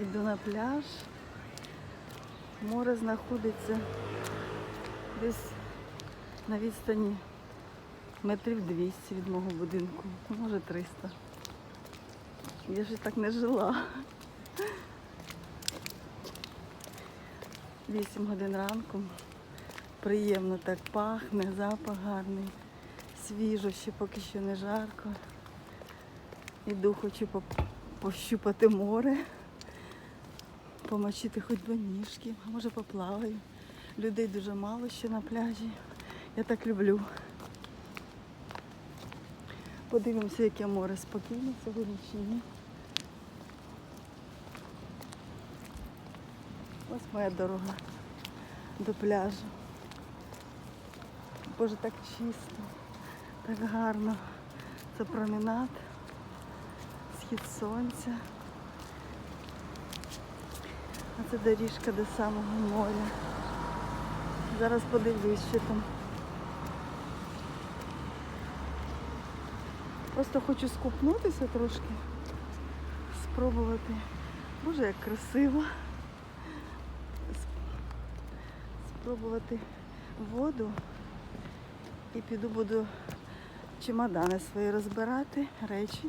Іду на пляж. Море знаходиться десь на відстані метрів 200 від мого будинку, може 300. Я ж так не жила. 8 годин ранку. Приємно так пахне, запах гарний, свіжо, ще поки що не жарко. Іду, хочу пощупати море, помочити хоч два ніжки, а може поплаваю. Людей дуже мало ще на пляжі. Я так люблю. Подивимося, яке море спокійне сьогодні чи ні. Ось моя дорога до пляжу. Боже, так чисто, так гарно. Це променад, схід сонця. Це доріжка до самого моря. Зараз подивлюсь, що там. Просто хочу скупнутися трошки, спробувати. Боже, як красиво. Спробувати воду і піду буду чемодани свої розбирати, речі.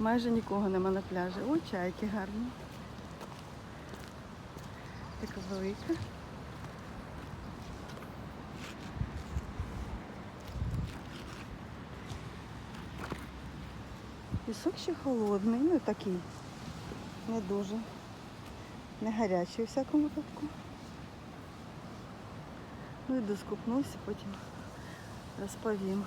Майже нікого нема на пляжі. О, чайки гарні. Така велика. Пісок ще холодний, ну такий, не дуже. Не гарячий у всякому випадку. Ну і доскупнусь, потім розповім.